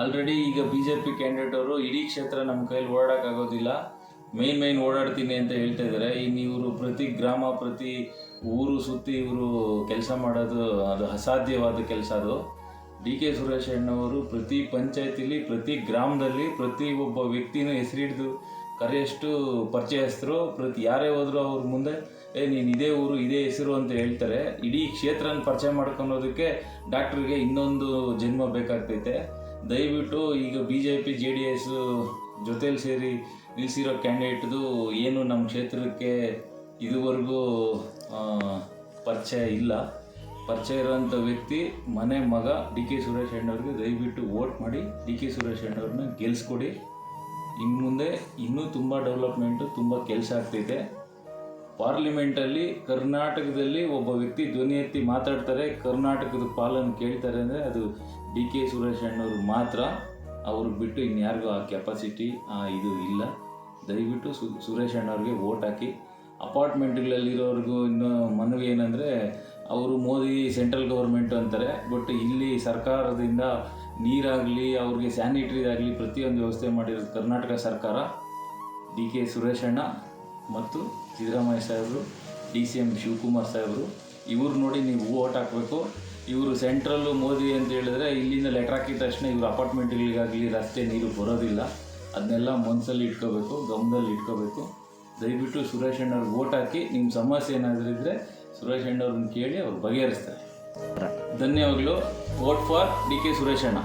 Already ಈಗ B J P candidate ಅವರು ಇಡೀ ಕ್ಷೇತ್ರ ನಮ್ಮ ಕೈಲಿ ಓಡಾಡೋಕ್ಕಾಗೋದಿಲ್ಲ. ಮೇನ್ ಮೇನ್ ಓಡಾಡ್ತೀನಿ ಅಂತ ಹೇಳ್ತಾ ಇದ್ದಾರೆ ಇನ್ನು ಇವರು ಪ್ರತಿ ಗ್ರಾಮ, ಪ್ರತಿ ಊರು ಸುತ್ತಿ ಇವರು ಕೆಲಸ ಮಾಡೋದು ಅದು ಅಸಾಧ್ಯವಾದ ಕೆಲಸ ಅದು. ಡಿ ಕೆ ಸುರೇಶ್ ಅಣ್ಣವರು ಪ್ರತಿ ಪಂಚಾಯತಿಲಿ, ಪ್ರತಿ ಗ್ರಾಮದಲ್ಲಿ ಪ್ರತಿ ಒಬ್ಬ ವ್ಯಕ್ತಿನೂ ಹೆಸರಿಡ್ದು ಕರೆಯಷ್ಟು ಪರಿಚಯಸ್ಥರು. ಪ್ರತಿ ಯಾರೇ ಹೋದರೂ ಅವ್ರ ಮುಂದೆ, ಏ, ನೀನು ಇದೇ ಊರು, ಇದೇ ಹೆಸರು ಅಂತ ಹೇಳ್ತಾರೆ. ಇಡೀ ಕ್ಷೇತ್ರನ ಪರಿಚಯ ಮಾಡ್ಕೊಳೋದಕ್ಕೆ ಡಾಕ್ಟ್ರಿಗೆ ಇನ್ನೊಂದು ಜನ್ಮ ಬೇಕಾಗ್ತೈತೆ. ದಯವಿಟ್ಟು ಈಗ B J P J D S ಜೊತೇಲಿ ಸೇರಿ ನಿಲ್ಲಿಸಿರೋ ಕ್ಯಾಂಡಿಡೇಟ್ದು ಏನು ನಮ್ಮ ಕ್ಷೇತ್ರಕ್ಕೆ ಇದುವರೆಗೂ ಪರಿಚಯ ಇಲ್ಲ. ಪರಿಚಯ ಇರೋಂಥ ವ್ಯಕ್ತಿ ಮನೆ ಮಗ ಡಿ ಕೆ ಸುರೇಶ್ ಅಣ್ಣವ್ರಿಗೆ ದಯವಿಟ್ಟು ವೋಟ್ ಮಾಡಿ ಡಿ ಕೆ ಸುರೇಶ್ ಅಣ್ಣವ್ರನ್ನ ಗೆಲ್ಸ್ಕೊಡಿ. ಇನ್ನು ಮುಂದೆ ಇನ್ನೂ ತುಂಬ ಡೆವಲಪ್ಮೆಂಟು, ತುಂಬ ಕೆಲಸ ಆಗ್ತಿದೆ ಪಾರ್ಲಿಮೆಂಟಲ್ಲಿ ಕರ್ನಾಟಕದಲ್ಲಿ ಒಬ್ಬ ವ್ಯಕ್ತಿ ಧ್ವನಿ ಎತ್ತಿ ಮಾತಾಡ್ತಾರೆ, ಕರ್ನಾಟಕದ ಪಾಲನ್ನು ಕೇಳ್ತಾರೆ ಅಂದರೆ ಅದು ಡಿ ಕೆ ಸುರೇಶ್ ಅಣ್ಣವರು ಮಾತ್ರ ಅವರು ಬಿಟ್ಟು ಇನ್ಯಾರಿಗೂ ಆ ಕೆಪಾಸಿಟಿ ಇದು ಇಲ್ಲ. ದಯವಿಟ್ಟು ಸು, ಸುರೇಶ್ ಅಣ್ಣವ್ರಿಗೆ ವೋಟ್ ಹಾಕಿ. ಅಪಾರ್ಟ್ಮೆಂಟ್ಗಳಲ್ಲಿರೋರಿಗೂ ಇನ್ನೂ ಮನವಿ ಏನಂದರೆ, ಅವರು ಮೋದಿ ಸೆಂಟ್ರಲ್ ಗೌರ್ಮೆಂಟ್ ಅಂತಾರೆ ಬಟ್ ಇಲ್ಲಿ ಸರ್ಕಾರದಿಂದ ನೀರಾಗಲಿ, ಅವ್ರಿಗೆ ಸ್ಯಾನಿಟ್ರಿದಾಗಲಿ ಪ್ರತಿಯೊಂದು ವ್ಯವಸ್ಥೆ ಮಾಡಿರೋದು ಕರ್ನಾಟಕ ಸರ್ಕಾರ, ಡಿ ಕೆ ಸುರೇಶ್ ಅಣ್ಣ ಮತ್ತು ಸಿದ್ದರಾಮಯ್ಯ ಸಾಹೇಬರು, ಡಿ ಸಿ ಎಂ ಶಿವಕುಮಾರ್ ಸಾಹೇಬರು. ಇವ್ರು ನೋಡಿ ನೀವು ಓಟ್ ಹಾಕಬೇಕು. ಇವರು ಸೆಂಟ್ರಲ್ಲು ಮೋದಿ ಅಂತ ಹೇಳಿದ್ರೆ ಇಲ್ಲಿಂದ ಲೆಟ್ರ್ ಹಾಕಿದ ತಕ್ಷಣ ಇವರು ಅಪಾರ್ಟ್ಮೆಂಟ್ಗಳಿಗಾಗಲಿ ರಸ್ತೆ ನೀರು ಬರೋದಿಲ್ಲ. ಅದನ್ನೆಲ್ಲ ಮನಸ್ಸಲ್ಲಿ ಇಟ್ಕೋಬೇಕು, ಗಮನದಲ್ಲಿ ಇಟ್ಕೋಬೇಕು. ದಯವಿಟ್ಟು ಸುರೇಶ್ ಅಣ್ಣವ್ರಿಗೆ ಓಟ್ ಹಾಕಿ ನಿಮ್ಮ ಸಮಸ್ಯೆ ಏನಾದರೂ ಇದ್ದರೆ ಸುರೇಶ್ ಅಣ್ಣವ್ರನ್ನ ಕೇಳಿ ಅವ್ರು ಬಗೆಹರಿಸ್ತಾರೆ. ಧನ್ಯವಾದಗಳು. Vote for D K Suresh ಅಣ್ಣ.